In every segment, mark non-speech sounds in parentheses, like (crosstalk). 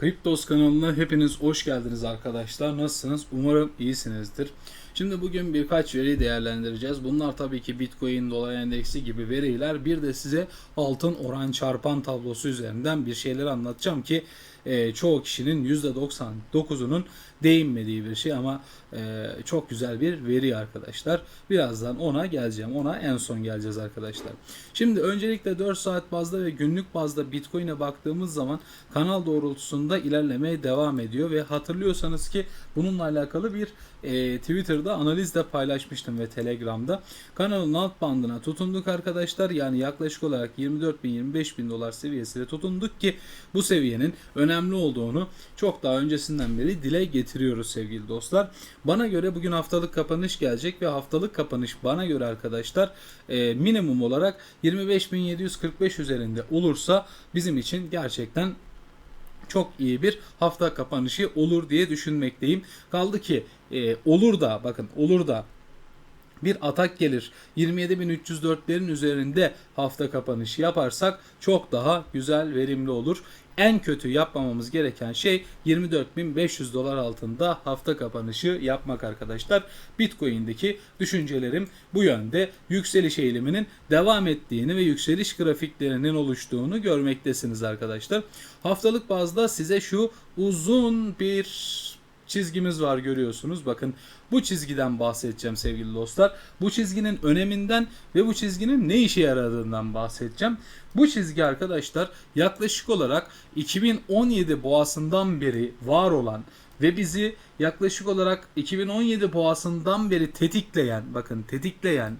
Kriptos kanalına hepiniz hoş geldiniz arkadaşlar. Nasılsınız? Umarım iyisinizdir. Şimdi bugün birkaç veri değerlendireceğiz. Bunlar tabii ki Bitcoin, dolar endeksi gibi veriler. Bir de size altın oran çarpan tablosu üzerinden bir şeyler anlatacağım ki e, çoğu kişinin %99'unun değinmediği bir şey ama e, çok güzel bir veri arkadaşlar. Birazdan ona geleceğim. Ona en son geleceğiz arkadaşlar. Şimdi öncelikle 4 saat bazda ve günlük bazda Bitcoin'e baktığımız zaman kanal doğrultusunda ilerlemeye devam ediyor ve hatırlıyorsanız ki bununla alakalı bir e, Twitter'da analiz de paylaşmıştım ve Telegram'da. Kanalın alt bandına tutunduk arkadaşlar. Yani yaklaşık olarak 24 bin 25 bin dolar seviyesine tutunduk ki bu seviyenin önemli olduğunu çok daha öncesinden beri dile getiriyoruz sevgili dostlar. Bana göre bugün haftalık kapanış gelecek ve haftalık kapanış bana göre arkadaşlar e, minimum olarak 25.745 üzerinde olursa bizim için gerçekten çok iyi bir hafta kapanışı olur diye düşünmekteyim. Kaldı ki e, olur da bakın olur da bir atak gelir 27.304'lerin üzerinde hafta kapanışı yaparsak çok daha güzel verimli olur. En kötü yapmamamız gereken şey 24.500 dolar altında hafta kapanışı yapmak arkadaşlar. Bitcoin'deki düşüncelerim bu yönde. Yükseliş eğiliminin devam ettiğini ve yükseliş grafiklerinin oluştuğunu görmektesiniz arkadaşlar. Haftalık bazda size şu uzun bir çizgimiz var görüyorsunuz. Bakın bu çizgiden bahsedeceğim sevgili dostlar. Bu çizginin öneminden ve bu çizginin ne işe yaradığından bahsedeceğim. Bu çizgi arkadaşlar yaklaşık olarak 2017 boğasından beri var olan ve bizi yaklaşık olarak 2017 boğasından beri tetikleyen, bakın tetikleyen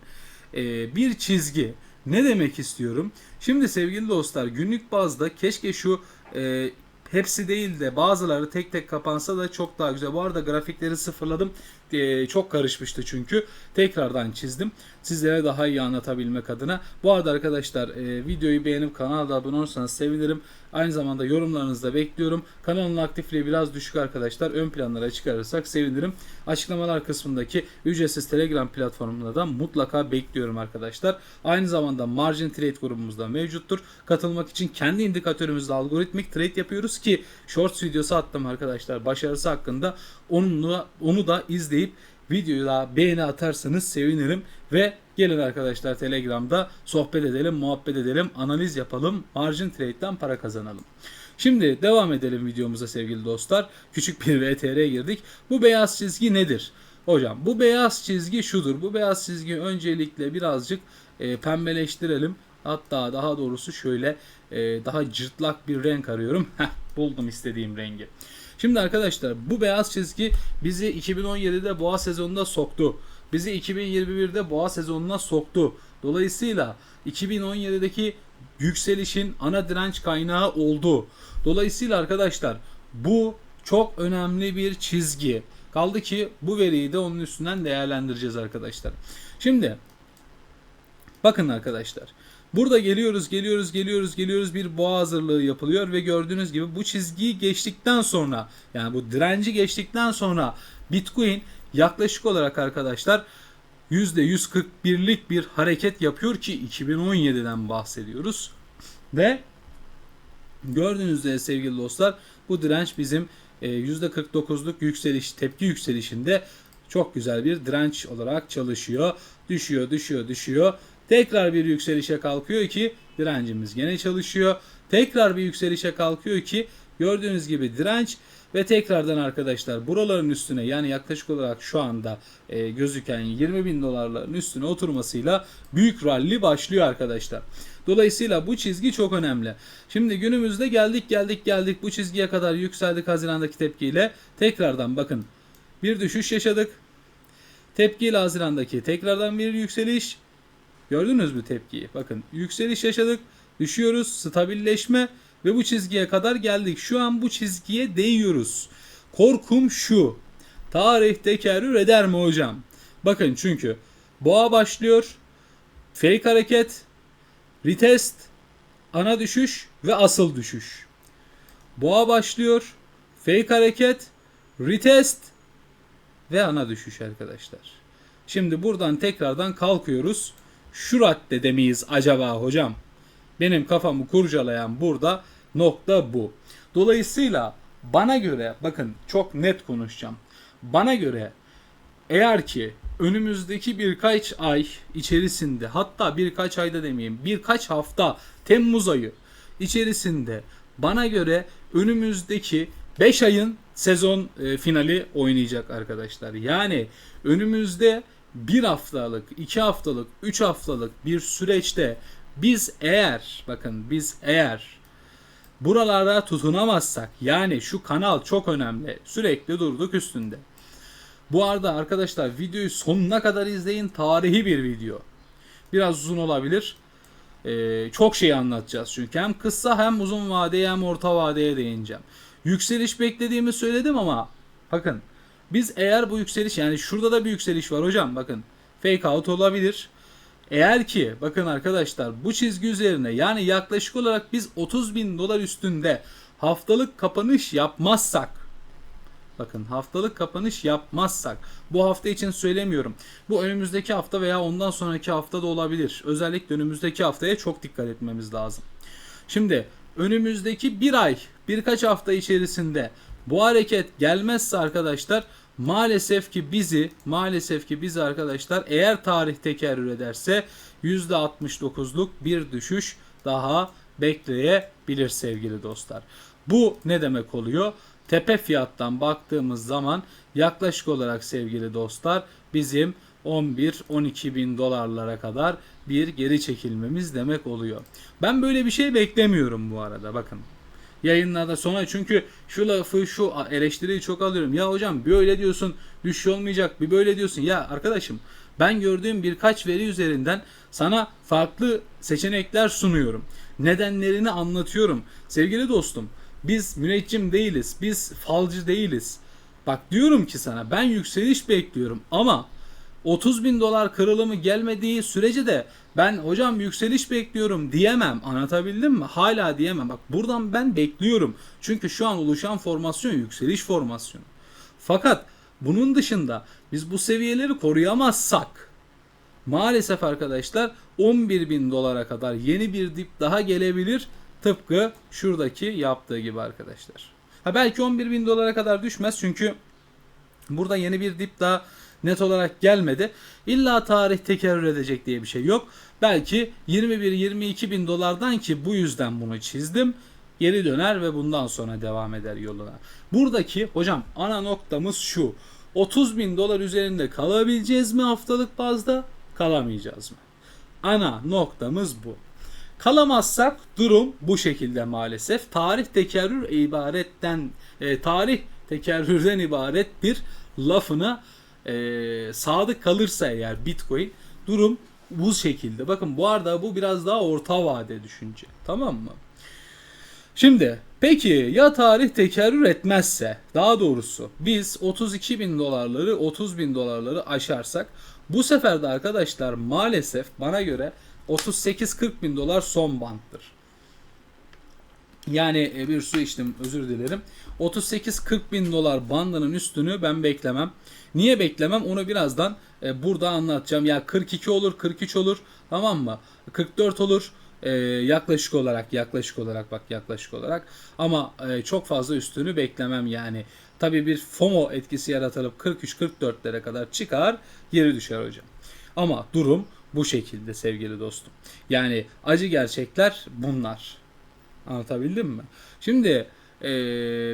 e, bir çizgi. Ne demek istiyorum? Şimdi sevgili dostlar günlük bazda keşke şu e, hepsi değil de bazıları tek tek kapansa da çok daha güzel. Bu arada grafikleri sıfırladım. Ee, çok karışmıştı çünkü. Tekrardan çizdim. Sizlere daha iyi anlatabilmek adına. Bu arada arkadaşlar e, videoyu beğenip kanala da abone olursanız sevinirim. Aynı zamanda yorumlarınızı da bekliyorum. Kanalın aktifliği biraz düşük arkadaşlar. Ön planlara çıkarırsak sevinirim. Açıklamalar kısmındaki ücretsiz Telegram platformunda da mutlaka bekliyorum arkadaşlar. Aynı zamanda Margin Trade grubumuzda mevcuttur. Katılmak için kendi indikatörümüzde algoritmik trade yapıyoruz ki Shorts videosu attım arkadaşlar. Başarısı hakkında onu, onu da izleyip videoyu da beğeni atarsanız sevinirim ve gelin arkadaşlar Telegram'da sohbet edelim, muhabbet edelim, analiz yapalım, margin trade'den para kazanalım. Şimdi devam edelim videomuza sevgili dostlar. Küçük bir VTR'ye girdik. Bu beyaz çizgi nedir? Hocam bu beyaz çizgi şudur. Bu beyaz çizgi öncelikle birazcık e, pembeleştirelim. Hatta daha doğrusu şöyle e, daha cırtlak bir renk arıyorum. (laughs) Heh, buldum istediğim rengi. Şimdi arkadaşlar bu beyaz çizgi bizi 2017'de boğa sezonunda soktu. Bizi 2021'de boğa sezonuna soktu. Dolayısıyla 2017'deki yükselişin ana direnç kaynağı oldu. Dolayısıyla arkadaşlar bu çok önemli bir çizgi. Kaldı ki bu veriyi de onun üstünden değerlendireceğiz arkadaşlar. Şimdi bakın arkadaşlar. Burada geliyoruz, geliyoruz, geliyoruz, geliyoruz bir boğa hazırlığı yapılıyor ve gördüğünüz gibi bu çizgiyi geçtikten sonra yani bu direnci geçtikten sonra Bitcoin yaklaşık olarak arkadaşlar %141'lik bir hareket yapıyor ki 2017'den bahsediyoruz. Ve gördüğünüz üzere sevgili dostlar bu direnç bizim %49'luk yükseliş tepki yükselişinde çok güzel bir direnç olarak çalışıyor. Düşüyor, düşüyor, düşüyor. Tekrar bir yükselişe kalkıyor ki direncimiz gene çalışıyor. Tekrar bir yükselişe kalkıyor ki gördüğünüz gibi direnç ve tekrardan arkadaşlar buraların üstüne yani yaklaşık olarak şu anda e, gözüken 20 bin dolarların üstüne oturmasıyla büyük rally başlıyor arkadaşlar. Dolayısıyla bu çizgi çok önemli. Şimdi günümüzde geldik geldik geldik bu çizgiye kadar yükseldik Haziran'daki tepkiyle. Tekrardan bakın bir düşüş yaşadık. Tepkiyle Haziran'daki tekrardan bir yükseliş. Gördünüz mü tepkiyi? Bakın yükseliş yaşadık. Düşüyoruz. Stabilleşme ve bu çizgiye kadar geldik. Şu an bu çizgiye değiyoruz. Korkum şu. Tarih tekerrür eder mi hocam? Bakın çünkü boğa başlıyor. Fake hareket. Retest. Ana düşüş ve asıl düşüş. Boğa başlıyor. Fake hareket. Retest. Ve ana düşüş arkadaşlar. Şimdi buradan tekrardan kalkıyoruz şu raddede miyiz acaba hocam? Benim kafamı kurcalayan burada nokta bu. Dolayısıyla bana göre bakın çok net konuşacağım. Bana göre eğer ki önümüzdeki birkaç ay içerisinde hatta birkaç ayda demeyeyim birkaç hafta Temmuz ayı içerisinde bana göre önümüzdeki 5 ayın sezon e, finali oynayacak arkadaşlar. Yani önümüzde bir haftalık, iki haftalık, üç haftalık bir süreçte biz eğer bakın biz eğer buralara tutunamazsak yani şu kanal çok önemli sürekli durduk üstünde. Bu arada arkadaşlar videoyu sonuna kadar izleyin tarihi bir video. Biraz uzun olabilir. Ee, çok şey anlatacağız çünkü hem kısa hem uzun vadeye hem orta vadeye değineceğim. Yükseliş beklediğimi söyledim ama bakın biz eğer bu yükseliş yani şurada da bir yükseliş var hocam bakın fake out olabilir. Eğer ki bakın arkadaşlar bu çizgi üzerine yani yaklaşık olarak biz 30 bin dolar üstünde haftalık kapanış yapmazsak bakın haftalık kapanış yapmazsak bu hafta için söylemiyorum. Bu önümüzdeki hafta veya ondan sonraki hafta da olabilir. Özellikle önümüzdeki haftaya çok dikkat etmemiz lazım. Şimdi önümüzdeki bir ay birkaç hafta içerisinde bu hareket gelmezse arkadaşlar maalesef ki bizi maalesef ki bizi arkadaşlar eğer tarih tekerrür ederse %69'luk bir düşüş daha bekleyebilir sevgili dostlar. Bu ne demek oluyor? Tepe fiyattan baktığımız zaman yaklaşık olarak sevgili dostlar bizim 11-12 bin dolarlara kadar bir geri çekilmemiz demek oluyor. Ben böyle bir şey beklemiyorum bu arada bakın. Yayınlarda sonra çünkü şu lafı şu eleştiriyi çok alıyorum. Ya hocam bir öyle diyorsun düşüş olmayacak bir böyle diyorsun. Ya arkadaşım ben gördüğüm birkaç veri üzerinden sana farklı seçenekler sunuyorum. Nedenlerini anlatıyorum. Sevgili dostum biz müneccim değiliz. Biz falcı değiliz. Bak diyorum ki sana ben yükseliş bekliyorum ama 30 bin dolar kırılımı gelmediği sürece de ben hocam yükseliş bekliyorum diyemem. Anlatabildim mi? Hala diyemem. Bak buradan ben bekliyorum. Çünkü şu an oluşan formasyon yükseliş formasyonu. Fakat bunun dışında biz bu seviyeleri koruyamazsak maalesef arkadaşlar 11 bin dolara kadar yeni bir dip daha gelebilir. Tıpkı şuradaki yaptığı gibi arkadaşlar. Ha belki 11 bin dolara kadar düşmez çünkü burada yeni bir dip daha net olarak gelmedi. İlla tarih tekerrür edecek diye bir şey yok. Belki 21-22 bin dolardan ki bu yüzden bunu çizdim. Geri döner ve bundan sonra devam eder yoluna. Buradaki hocam ana noktamız şu. 30 bin dolar üzerinde kalabileceğiz mi haftalık bazda? Kalamayacağız mı? Ana noktamız bu. Kalamazsak durum bu şekilde maalesef. Tarih tekerrür ibaretten e, tarih tekerrürden ibaret bir lafına e, sadık kalırsa eğer Bitcoin durum bu şekilde. Bakın bu arada bu biraz daha orta vade düşünce. Tamam mı? Şimdi peki ya tarih tekerrür etmezse daha doğrusu biz 32 bin dolarları 30 bin dolarları aşarsak bu sefer de arkadaşlar maalesef bana göre 38-40 bin dolar son banttır. Yani e, bir su içtim özür dilerim. 38-40 bin dolar bandının üstünü ben beklemem. Niye beklemem onu birazdan e, burada anlatacağım. Ya 42 olur 43 olur tamam mı? 44 olur e, yaklaşık olarak yaklaşık olarak bak yaklaşık olarak ama e, çok fazla üstünü beklemem yani. Tabii bir FOMO etkisi yaratılıp 43-44'lere kadar çıkar geri düşer hocam. Ama durum bu şekilde sevgili dostum. Yani acı gerçekler bunlar. Anlatabildim mi? Şimdi e,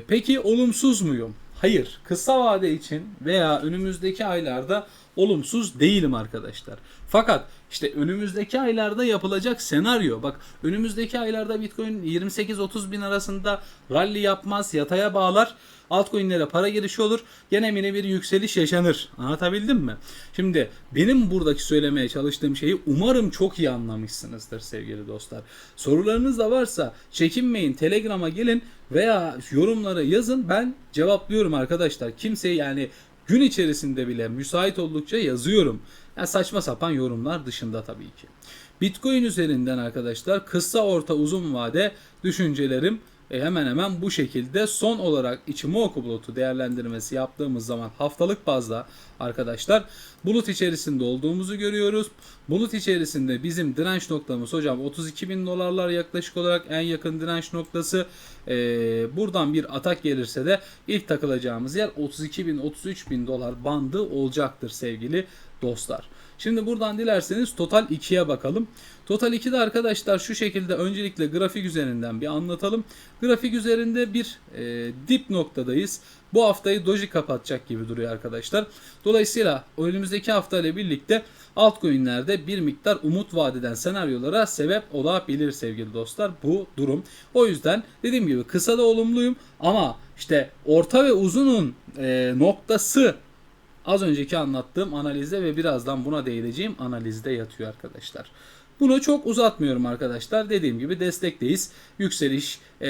peki olumsuz muyum? Hayır. Kısa vade için veya önümüzdeki aylarda olumsuz değilim arkadaşlar. Fakat işte önümüzdeki aylarda yapılacak senaryo bak önümüzdeki aylarda Bitcoin 28-30 bin arasında rally yapmaz yataya bağlar altcoin'lere para girişi olur gene yine bir yükseliş yaşanır anlatabildim mi? Şimdi benim buradaki söylemeye çalıştığım şeyi umarım çok iyi anlamışsınızdır sevgili dostlar. Sorularınız da varsa çekinmeyin Telegram'a gelin veya yorumları yazın ben cevaplıyorum arkadaşlar. Kimse yani gün içerisinde bile müsait oldukça yazıyorum. Yani saçma sapan yorumlar dışında tabii ki. Bitcoin üzerinden arkadaşlar kısa orta uzun vade düşüncelerim e, hemen hemen bu şekilde son olarak Ichimoku bulutu değerlendirmesi yaptığımız zaman haftalık bazda arkadaşlar bulut içerisinde olduğumuzu görüyoruz. Bulut içerisinde bizim direnç noktamız hocam 32 bin dolarlar yaklaşık olarak en yakın direnç noktası. E, buradan bir atak gelirse de ilk takılacağımız yer 32 bin 33 bin dolar bandı olacaktır sevgili dostlar. Şimdi buradan dilerseniz Total 2'ye bakalım. Total 2'de arkadaşlar şu şekilde öncelikle grafik üzerinden bir anlatalım. Grafik üzerinde bir e, dip noktadayız. Bu haftayı Doji kapatacak gibi duruyor arkadaşlar. Dolayısıyla önümüzdeki hafta ile birlikte altcoin'lerde bir miktar umut vadeden senaryolara sebep olabilir sevgili dostlar bu durum. O yüzden dediğim gibi kısa da olumluyum ama işte orta ve uzunun e, noktası az önceki anlattığım analizde ve birazdan buna değineceğim analizde yatıyor arkadaşlar. Bunu çok uzatmıyorum arkadaşlar. Dediğim gibi destekteyiz. Yükseliş e,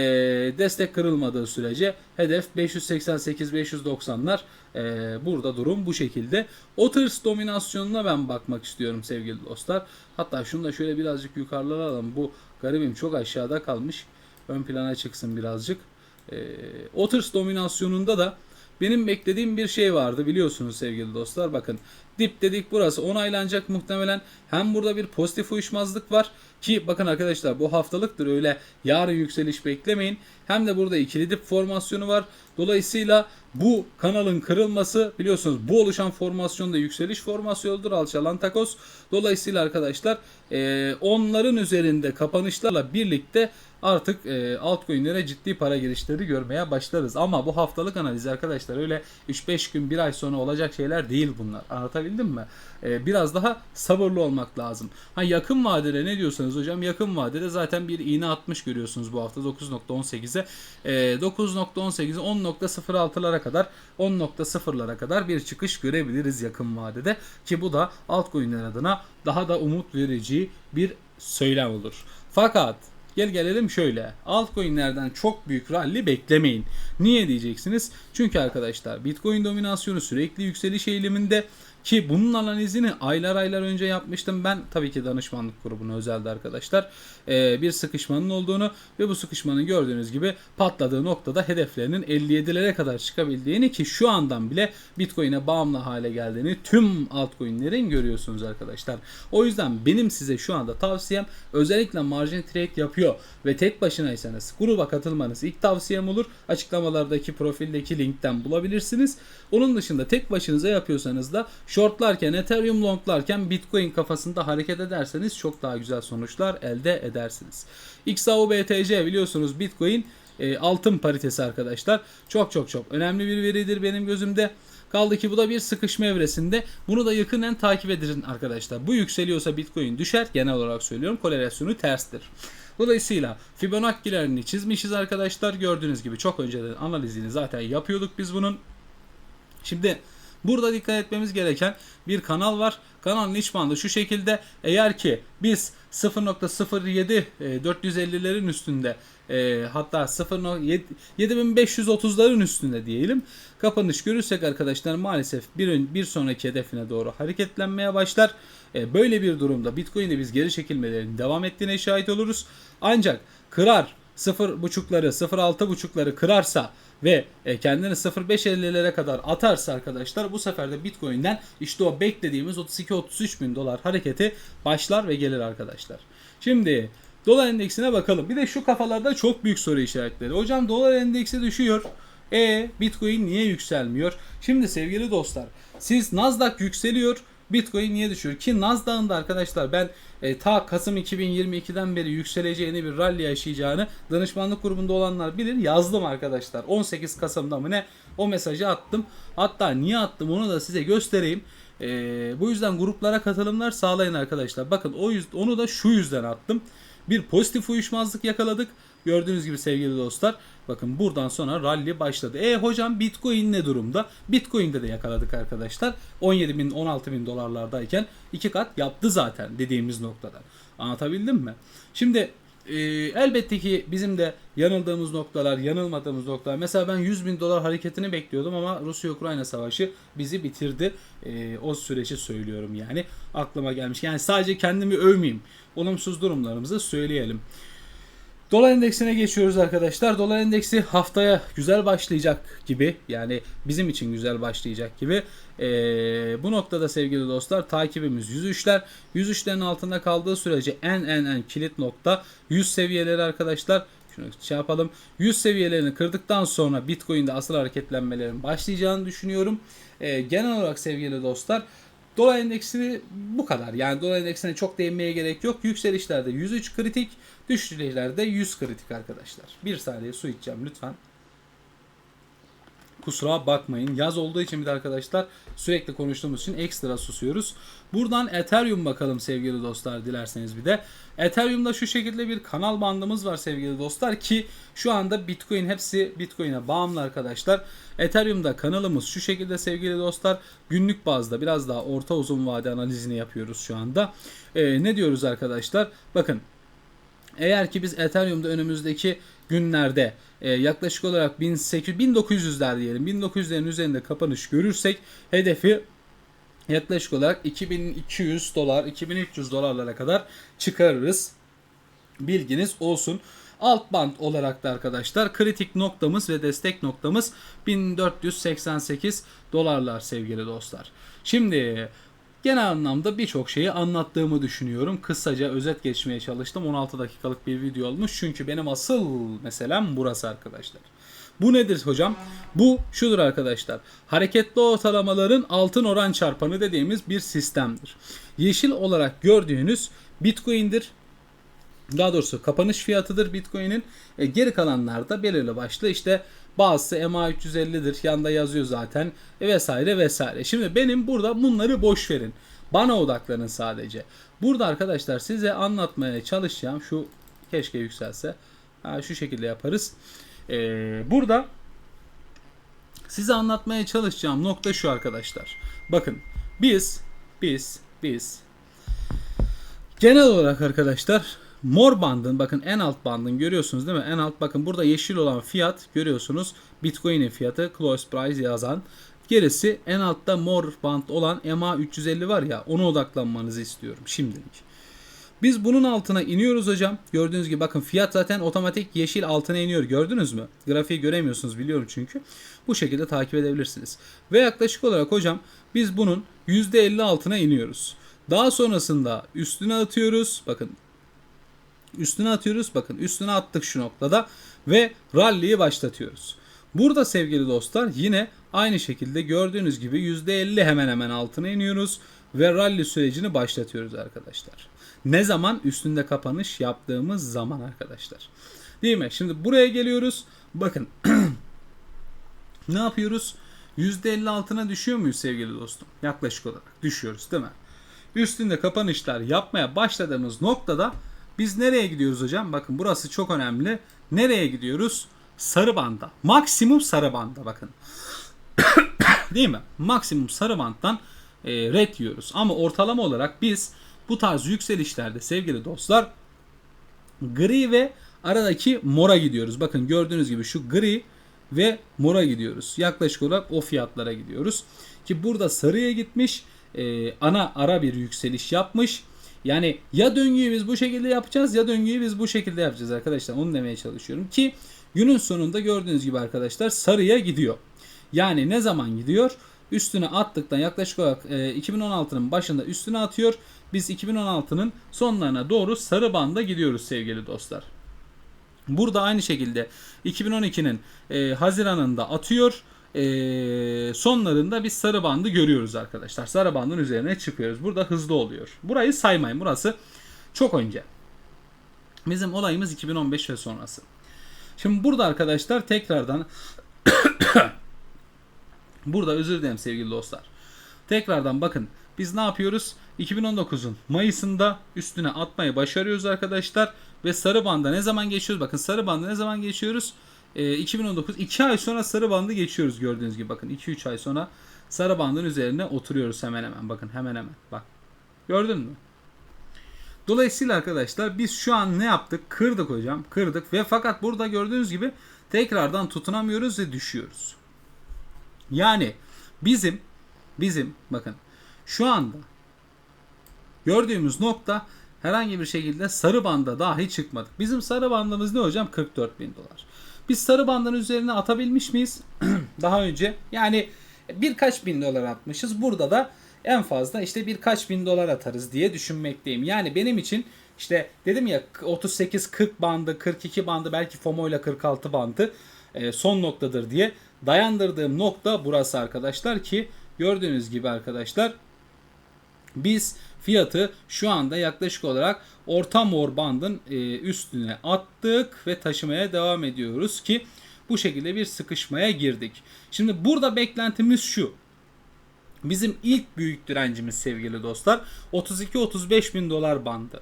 destek kırılmadığı sürece hedef 588-590'lar. E, burada durum bu şekilde. Otters dominasyonuna ben bakmak istiyorum sevgili dostlar. Hatta şunu da şöyle birazcık yukarılara alalım. Bu garibim çok aşağıda kalmış. Ön plana çıksın birazcık. E, Otters dominasyonunda da benim beklediğim bir şey vardı biliyorsunuz sevgili dostlar. Bakın dip dedik burası onaylanacak muhtemelen. Hem burada bir pozitif uyuşmazlık var ki bakın arkadaşlar bu haftalıktır öyle yarın yükseliş beklemeyin. Hem de burada ikili dip formasyonu var. Dolayısıyla bu kanalın kırılması biliyorsunuz bu oluşan formasyonda yükseliş formasyonudur alçalan takos. Dolayısıyla arkadaşlar onların üzerinde kapanışlarla birlikte artık e, altcoin'lere ciddi para girişleri görmeye başlarız. Ama bu haftalık analiz arkadaşlar öyle 3-5 gün 1 ay sonra olacak şeyler değil bunlar. Anlatabildim mi? E, biraz daha sabırlı olmak lazım. Ha yakın vadede ne diyorsanız hocam yakın vadede zaten bir iğne atmış görüyorsunuz bu hafta 9.18'e. E, 9.18'e 10.06'lara kadar 10.0'lara kadar bir çıkış görebiliriz yakın vadede ki bu da altcoin'ler adına daha da umut verici bir söylem olur. Fakat Gel gelelim şöyle. Altcoin'lerden çok büyük rally beklemeyin. Niye diyeceksiniz? Çünkü arkadaşlar Bitcoin dominasyonu sürekli yükseliş eğiliminde ki bunun analizini aylar aylar önce yapmıştım. Ben tabii ki danışmanlık grubuna özelde arkadaşlar. Ee, bir sıkışmanın olduğunu ve bu sıkışmanın gördüğünüz gibi patladığı noktada hedeflerinin 57'lere kadar çıkabildiğini ki şu andan bile Bitcoin'e bağımlı hale geldiğini tüm altcoin'lerin görüyorsunuz arkadaşlar. O yüzden benim size şu anda tavsiyem özellikle margin trade yapıyor ve tek başınaysanız gruba katılmanız ilk tavsiyem olur. Açıklamalardaki profildeki linkten bulabilirsiniz. Onun dışında tek başınıza yapıyorsanız da shortlarken, Ethereum longlarken Bitcoin kafasında hareket ederseniz çok daha güzel sonuçlar elde edersiniz. XAU BTC biliyorsunuz Bitcoin e, altın paritesi arkadaşlar. Çok çok çok önemli bir veridir benim gözümde. Kaldı ki bu da bir sıkışma evresinde. Bunu da yakından takip edin arkadaşlar. Bu yükseliyorsa Bitcoin düşer. Genel olarak söylüyorum. Korelasyonu terstir. Dolayısıyla Fibonacci'lerini çizmişiz arkadaşlar. Gördüğünüz gibi çok önceden analizini zaten yapıyorduk biz bunun. Şimdi Burada dikkat etmemiz gereken bir kanal var. Kanalın iç bandı şu şekilde. Eğer ki biz 0.07 e, 450'lerin üstünde e, hatta 0.7530'ların üstünde diyelim kapanış görürsek arkadaşlar maalesef bir, bir sonraki hedefine doğru hareketlenmeye başlar. E, böyle bir durumda Bitcoin'de biz geri çekilmelerin devam ettiğine şahit oluruz. Ancak kırar 0.5'ları 0.6.5'ları kırarsa ve e, kendini 0.550'lere kadar atarsa arkadaşlar bu sefer de Bitcoin'den işte o beklediğimiz 32-33 bin dolar hareketi başlar ve gelir arkadaşlar. Şimdi dolar endeksine bakalım. Bir de şu kafalarda çok büyük soru işaretleri. Hocam dolar endeksi düşüyor. E Bitcoin niye yükselmiyor? Şimdi sevgili dostlar siz Nasdaq yükseliyor Bitcoin niye düşüyor? Ki Nasdaq'ın da arkadaşlar ben e, ta Kasım 2022'den beri yükseleceğini bir rally yaşayacağını danışmanlık grubunda olanlar bilir. Yazdım arkadaşlar. 18 Kasım'da mı ne o mesajı attım. Hatta niye attım onu da size göstereyim. E, bu yüzden gruplara katılımlar sağlayın arkadaşlar. Bakın o yüzden, onu da şu yüzden attım. Bir pozitif uyuşmazlık yakaladık. Gördüğünüz gibi sevgili dostlar. Bakın buradan sonra rally başladı. E hocam Bitcoin ne durumda? Bitcoin'de de yakaladık arkadaşlar. 17 bin 16 bin dolarlardayken iki kat yaptı zaten dediğimiz noktada. Anlatabildim mi? Şimdi e, elbette ki bizim de yanıldığımız noktalar, yanılmadığımız noktalar. Mesela ben 100 bin dolar hareketini bekliyordum ama Rusya-Ukrayna savaşı bizi bitirdi. E, o süreci söylüyorum yani. Aklıma gelmiş. Yani sadece kendimi övmeyeyim. Olumsuz durumlarımızı söyleyelim. Dolar endeksine geçiyoruz arkadaşlar. Dolar endeksi haftaya güzel başlayacak gibi yani bizim için güzel başlayacak gibi. Ee, bu noktada sevgili dostlar takibimiz 103'ler. 103'lerin altında kaldığı sürece en en en kilit nokta 100 seviyeleri arkadaşlar. Şunu şey yapalım. 100 seviyelerini kırdıktan sonra Bitcoin'de asıl hareketlenmelerin başlayacağını düşünüyorum. Ee, genel olarak sevgili dostlar Dolar endeksi bu kadar. Yani dolar endeksine çok değinmeye gerek yok. Yükselişlerde 103 kritik, düşüşlerde 100 kritik arkadaşlar. Bir saniye su içeceğim lütfen. Kusura bakmayın. Yaz olduğu için bir de arkadaşlar sürekli konuştuğumuz için ekstra susuyoruz. Buradan Ethereum bakalım sevgili dostlar dilerseniz bir de. Ethereum'da şu şekilde bir kanal bandımız var sevgili dostlar ki şu anda Bitcoin hepsi Bitcoin'e bağımlı arkadaşlar. Ethereum'da kanalımız şu şekilde sevgili dostlar. Günlük bazda biraz daha orta uzun vade analizini yapıyoruz şu anda. Ee, ne diyoruz arkadaşlar? Bakın eğer ki biz Ethereum'da önümüzdeki günlerde e, yaklaşık olarak 1800 1900'ler diyelim 1900'lerin üzerinde kapanış görürsek hedefi yaklaşık olarak 2200 dolar 2300 dolarlara kadar çıkarırız. Bilginiz olsun. Alt band olarak da arkadaşlar kritik noktamız ve destek noktamız 1488 dolarlar sevgili dostlar. Şimdi genel anlamda birçok şeyi anlattığımı düşünüyorum. Kısaca özet geçmeye çalıştım. 16 dakikalık bir video olmuş. Çünkü benim asıl meselem burası arkadaşlar. Bu nedir hocam? Bu şudur arkadaşlar. Hareketli ortalamaların altın oran çarpanı dediğimiz bir sistemdir. Yeşil olarak gördüğünüz Bitcoin'dir. Daha doğrusu kapanış fiyatıdır Bitcoin'in. E, geri kalanlar da belirli başlı işte bazısı MA350'dir. Yanda yazıyor zaten. E, vesaire vesaire. Şimdi benim burada bunları boş verin. Bana odaklanın sadece. Burada arkadaşlar size anlatmaya çalışacağım. Şu keşke yükselse. Ha, şu şekilde yaparız. Ee, burada size anlatmaya çalışacağım nokta şu arkadaşlar. Bakın biz biz biz genel olarak arkadaşlar mor bandın bakın en alt bandın görüyorsunuz değil mi? En alt bakın burada yeşil olan fiyat görüyorsunuz. Bitcoin'in fiyatı close price yazan. Gerisi en altta mor band olan MA 350 var ya ona odaklanmanızı istiyorum şimdilik. Biz bunun altına iniyoruz hocam. Gördüğünüz gibi bakın fiyat zaten otomatik yeşil altına iniyor. Gördünüz mü? Grafiği göremiyorsunuz biliyorum çünkü. Bu şekilde takip edebilirsiniz. Ve yaklaşık olarak hocam biz bunun %50 altına iniyoruz. Daha sonrasında üstüne atıyoruz. Bakın üstüne atıyoruz. Bakın üstüne attık şu noktada ve rally'yi başlatıyoruz. Burada sevgili dostlar yine aynı şekilde gördüğünüz gibi %50 hemen hemen altına iniyoruz ve rally sürecini başlatıyoruz arkadaşlar. Ne zaman? Üstünde kapanış yaptığımız zaman arkadaşlar. Değil mi? Şimdi buraya geliyoruz. Bakın (clears throat) ne yapıyoruz? %50 altına düşüyor muyuz sevgili dostum? Yaklaşık olarak düşüyoruz değil mi? Üstünde kapanışlar yapmaya başladığımız noktada biz nereye gidiyoruz hocam? Bakın burası çok önemli. Nereye gidiyoruz? Sarı banda. Maksimum sarı banda bakın. (coughs) Değil mi? Maksimum sarı bandtan e, red yiyoruz. Ama ortalama olarak biz bu tarz yükselişlerde sevgili dostlar gri ve aradaki mora gidiyoruz. Bakın gördüğünüz gibi şu gri ve mora gidiyoruz. Yaklaşık olarak o fiyatlara gidiyoruz. Ki burada sarıya gitmiş. E, ana ara bir yükseliş yapmış. Yani ya döngüyü biz bu şekilde yapacağız ya döngüyü biz bu şekilde yapacağız arkadaşlar. Onu demeye çalışıyorum ki günün sonunda gördüğünüz gibi arkadaşlar sarıya gidiyor. Yani ne zaman gidiyor? Üstüne attıktan yaklaşık olarak e, 2016'nın başında üstüne atıyor. Biz 2016'nın sonlarına doğru sarı banda gidiyoruz sevgili dostlar. Burada aynı şekilde 2012'nin e, Haziran'ında atıyor. E, sonlarında biz sarı bandı görüyoruz arkadaşlar. Sarı bandın üzerine çıkıyoruz. Burada hızlı oluyor. Burayı saymayın. Burası çok önce. Bizim olayımız 2015 ve sonrası. Şimdi burada arkadaşlar tekrardan (coughs) burada özür dilerim sevgili dostlar. Tekrardan bakın biz ne yapıyoruz? 2019'un Mayıs'ında üstüne atmayı başarıyoruz arkadaşlar. Ve sarı banda ne zaman geçiyoruz? Bakın sarı banda ne zaman geçiyoruz? Ee, 2019 2 ay sonra sarı bandı geçiyoruz gördüğünüz gibi. Bakın 2-3 ay sonra sarı bandın üzerine oturuyoruz hemen hemen. Bakın hemen hemen. Bak. Gördün mü? Dolayısıyla arkadaşlar biz şu an ne yaptık? Kırdık hocam. Kırdık ve fakat burada gördüğünüz gibi tekrardan tutunamıyoruz ve düşüyoruz. Yani bizim bizim bakın şu anda gördüğümüz nokta herhangi bir şekilde sarı banda dahi çıkmadık. Bizim sarı bandımız ne hocam? 44 bin dolar. Biz sarı bandın üzerine atabilmiş miyiz? (clears throat) Daha önce yani birkaç bin dolar atmışız. Burada da en fazla işte birkaç bin dolar atarız diye düşünmekteyim. Yani benim için işte dedim ya 38-40 bandı, 42 bandı belki FOMO ile 46 bandı e, son noktadır diye dayandırdığım nokta burası arkadaşlar ki gördüğünüz gibi arkadaşlar biz fiyatı şu anda yaklaşık olarak orta mor bandın e, üstüne attık ve taşımaya devam ediyoruz ki bu şekilde bir sıkışmaya girdik. Şimdi burada beklentimiz şu. Bizim ilk büyük direncimiz sevgili dostlar 32-35 bin dolar bandı.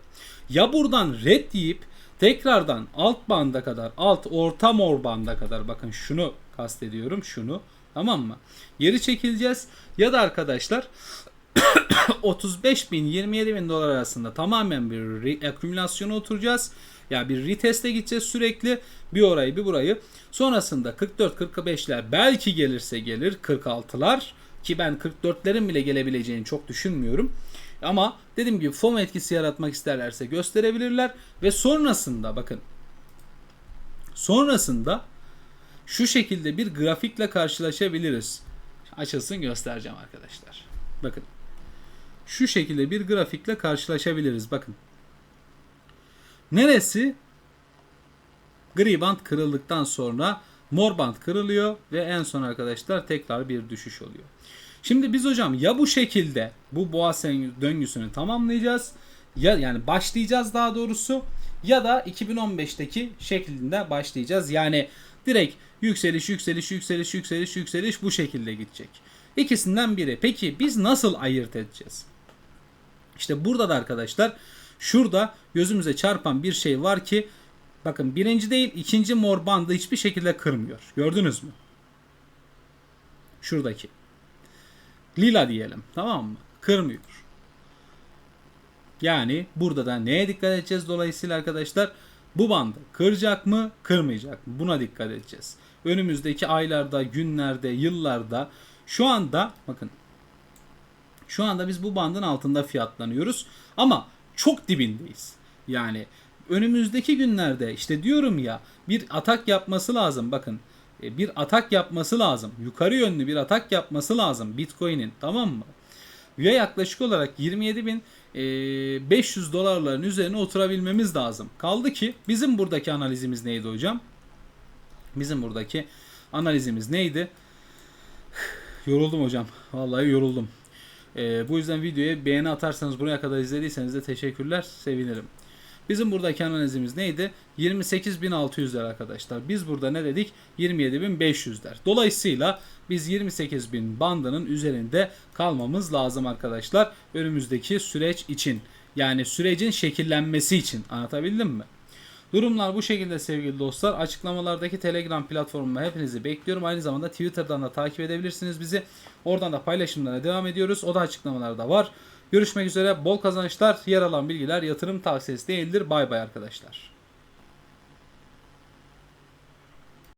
Ya buradan red deyip tekrardan alt banda kadar alt orta mor banda kadar bakın şunu kastediyorum şunu tamam mı? Geri çekileceğiz ya da arkadaşlar (coughs) 35 bin 27 bin dolar arasında tamamen bir akümülasyona oturacağız. Ya yani bir reteste gideceğiz sürekli bir orayı bir burayı. Sonrasında 44-45'ler belki gelirse gelir 46'lar ki ben 44'lerin bile gelebileceğini çok düşünmüyorum. Ama dediğim gibi FOMO etkisi yaratmak isterlerse gösterebilirler ve sonrasında bakın sonrasında şu şekilde bir grafikle karşılaşabiliriz. Açılsın göstereceğim arkadaşlar. Bakın. Şu şekilde bir grafikle karşılaşabiliriz. Bakın. Neresi? Gri band kırıldıktan sonra mor band kırılıyor ve en son arkadaşlar tekrar bir düşüş oluyor. Şimdi biz hocam ya bu şekilde bu boğa döngüsünü tamamlayacağız ya yani başlayacağız daha doğrusu ya da 2015'teki şeklinde başlayacağız. Yani direkt yükseliş yükseliş yükseliş yükseliş yükseliş bu şekilde gidecek. İkisinden biri. Peki biz nasıl ayırt edeceğiz? İşte burada da arkadaşlar şurada gözümüze çarpan bir şey var ki bakın birinci değil ikinci mor bandı hiçbir şekilde kırmıyor. Gördünüz mü? Şuradaki. Lila diyelim tamam mı? Kırmıyor. Yani burada da neye dikkat edeceğiz dolayısıyla arkadaşlar? Bu bandı kıracak mı, kırmayacak mı? Buna dikkat edeceğiz. Önümüzdeki aylarda, günlerde, yıllarda şu anda bakın şu anda biz bu bandın altında fiyatlanıyoruz ama çok dibindeyiz. Yani önümüzdeki günlerde işte diyorum ya bir atak yapması lazım. Bakın e, bir atak yapması lazım. Yukarı yönlü bir atak yapması lazım Bitcoin'in tamam mı? Ve yaklaşık olarak 27.500 dolarların üzerine oturabilmemiz lazım. Kaldı ki bizim buradaki analizimiz neydi hocam? Bizim buradaki analizimiz neydi? (sighs) yoruldum hocam. Vallahi yoruldum. Ee, bu yüzden videoya beğeni atarsanız buraya kadar izlediyseniz de teşekkürler. Sevinirim. Bizim buradaki analizimiz neydi? 28.600'ler arkadaşlar. Biz burada ne dedik? 27.500'ler. Dolayısıyla biz 28.000 bandının üzerinde kalmamız lazım arkadaşlar. Önümüzdeki süreç için. Yani sürecin şekillenmesi için. Anlatabildim mi? Durumlar bu şekilde sevgili dostlar. Açıklamalardaki Telegram platformuma hepinizi bekliyorum. Aynı zamanda Twitter'dan da takip edebilirsiniz bizi. Oradan da paylaşımlara devam ediyoruz. O da açıklamalarda var. Görüşmek üzere. Bol kazançlar. Yer alan bilgiler yatırım tavsiyesi değildir. Bay bay arkadaşlar.